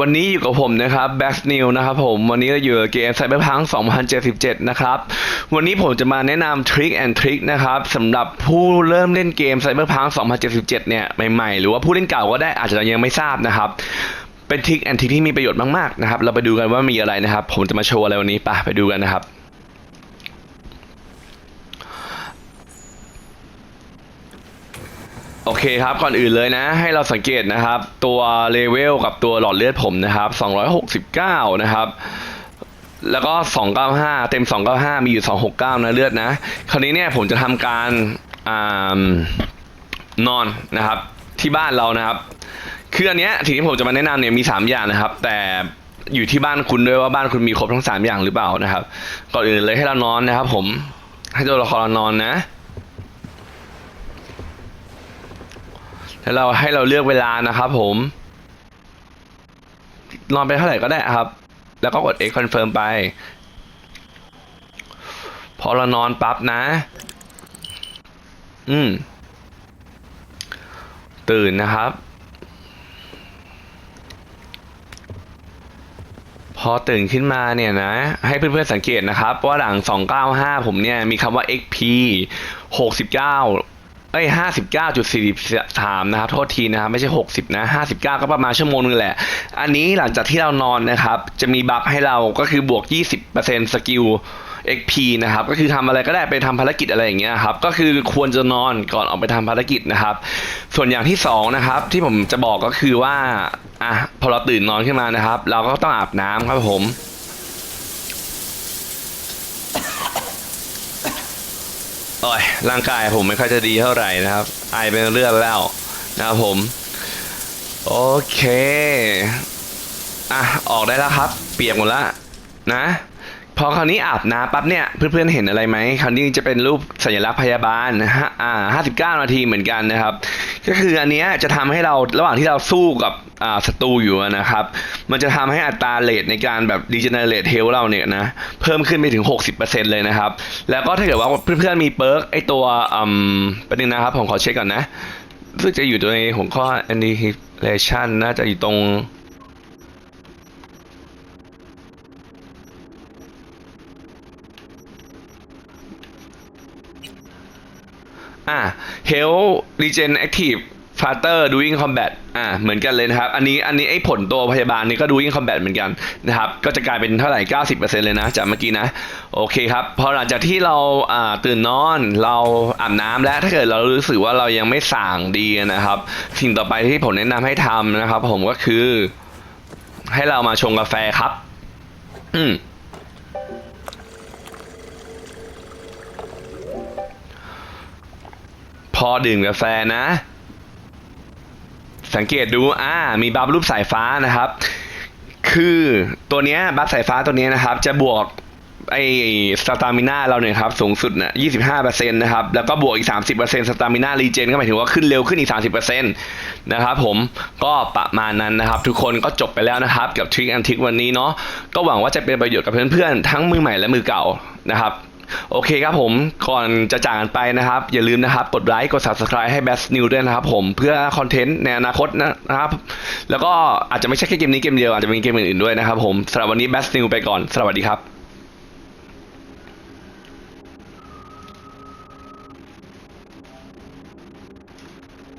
วันนี้อยู่กับผมนะครับ Back New นะครับผมวันนี้เราอยู่เกมไซเบอร์พัง2077 นะครับ วันนี้ผมจะมาแนะนำทริคแอนทริคนะครับสำหรับผู้เริ่มเล่นเกมไซเบอร์พัง2077 เนี่ยใหม่ๆ หรือว่าผู้เล่นเก่าก็ได้อาจจะยังไม่ทราบนะครับ เป็นทริคแอนทริคที่มีประโยชน์มากๆนะครับเราไปดูกันว่ามีอะไรนะครับ ผมจะมาโชว์อะไรวันนี้ไปไปดูกันนะครับ โอเคครับก่อนอื่นเลยนะให้เราสังเกตนะครับ ตัวเลเวลกับตัวหลอดเลือดผมนะครับ 269 นะครับ แล้วก็ 295 เต็ม 295 มีอยู่ 269 นะเลือดนะ คราวนี้เนี่ยผมจะทำการอนอนนะครับที่บ้านเรานะครับ คืออันเนี้ยสิ่งที่ผมจะมาแนะนำเนี่ยมี 3 อย่างนะครับ แต่อยู่ที่บ้านคุณด้วยว่าบ้านคุณมีครบทั้ง 3 อย่างหรือเปล่านะครับ ก่อนอื่นเลยให้เรานอนนะครับ ผมให้ตัวละครเรานอนนะ แล้วเราให้เราเลือกเวลานะครับผมนอนไปเท่าไหร่ก็ได้ครับ แล้วก็กด X confirm ไป พอเรานอนปั๊บนะ อืม ตื่นนะครับ พอตื่นขึ้นมาเนี่ยนะ ให้เพื่อนๆสังเกตนะครับ ว่าหลัง 295 ผมเนี่ยมีคำว่า XP 69 เอ้ยห้าสิบเก้าจุดสี่สามนะครับ โทษทีนะครับ ไม่ใช่หกสิบนะห้าสิบเก้าก็ประมาณชั่วโมงนึงแหละ อันนี้หลังจากที่เรานอนนะครับ จะมีบัฟให้เราก็คือบวกยี่สิบเปอร์เซ็นต์สกิล XP นะครับ ก็คือทำอะไรก็ได้ไปทำภารกิจอะไรอย่างเงี้ยครับ ก็คือควรจะนอนก่อนออกไปทำภารกิจนะครับ ส่วนอย่างที่สองนะครับที่ผมจะบอกก็คือว่าอะพอเราตื่นนอนขึ้นมานะครับ เราก็ต้องอาบน้ำครับผม โอ้ยร่างกายผมไม่ค่อยจะดีเท่าไหร่นะครับ ไอเป็นเลือดแล้วนะครับผม โอเค อะ ออกได้แล้วครับ เปียกหมดแล้วนะ พอคราวนี้อาบน้ำปั๊บเนี่ยเพื่อนๆเห็นอะไรไหมคราวนี้จะเป็นรูปสัญลักษณ์พยาบาลนะฮะอ่าห้าสิบเก้านาทีเหมือนกันนะครับ ก็คืออันนี้จะทำให้เราระหว่างที่เราสู้กับอ่าศัตรูอยู่นะครับ มันจะทำให้อัตราเรทในการแบบ regenerate health เราเนี่ยนะเพิ่มขึ้นไปถึง 60%เลยนะครับ แล้วก็ถ้าเกิดว่าเพื่อนๆมีเปิร์กไอตัวอืมประเด็นนะครับผมขอเช็คก่อนนะรู้สึกจะอยู่ตัวในหัวข้อ annihilation น่าจะอยู่ตรง อ่า Health Regen Active Faster Doing Combat อ่า เหมือนกันเลยนะครับ อันนี้ อันนี้ไอ้ผลตัวพยาบาลนี่ก็ Doing Combat เหมือนกันนะครับ ก็จะกลายเป็นเท่าไหร่ 90%เลยนะ จากเมื่อกี้นะ โอเคครับ พอหลังจากที่เรา อ่า ตื่นนอน เราอาบน้ำแล้ว ถ้าเกิดเรารู้สึกว่าเรายังไม่ส่างดีนะครับ สิ่งต่อไปที่ผมแนะนำให้ทำนะครับ ผมก็คือ ให้เรามาชงกาแฟครับ อืม อดื่มกาแฟนะ สังเกตดูอ่ามีบัฟรูปสายฟ้านะครับ คือตัวเนี้ยบัฟสายฟ้าตัวเนี้ยนะครับ จะบวกไอสตามิน่าเราเนี่ยครับสูงสุดนะ25%นะครับ แล้วก็บวกอีก30%สตามิน่ารีเจนก็หมายถึงว่าขึ้นเร็วขึ้นอีก30%นะครับผมก็ประมาณนั้นนะครับ ทุกคนก็จบไปแล้วนะครับ กับทริคแอนทิกวันนี้เนาะก็หวังว่าจะเป็นประโยชน์กับเพื่อนๆ ทั้งมือใหม่และมือเก่านะครับ โอเคครับผมก่อนจะจากกันไปนะครับ อย่าลืมนะครับกดไลค์กด subscribe ให้ Best New ด้วยนะครับผมเพื่อคอนเทนต์ในอนาคตนะครับ แล้วก็อาจจะไม่ใช่แค่เกมนี้เกมเดียวอาจจะมีเกมอื่นๆด้วยนะครับผมสำหรับวันนี้ Best New ไปก่อน สวัสดีครับ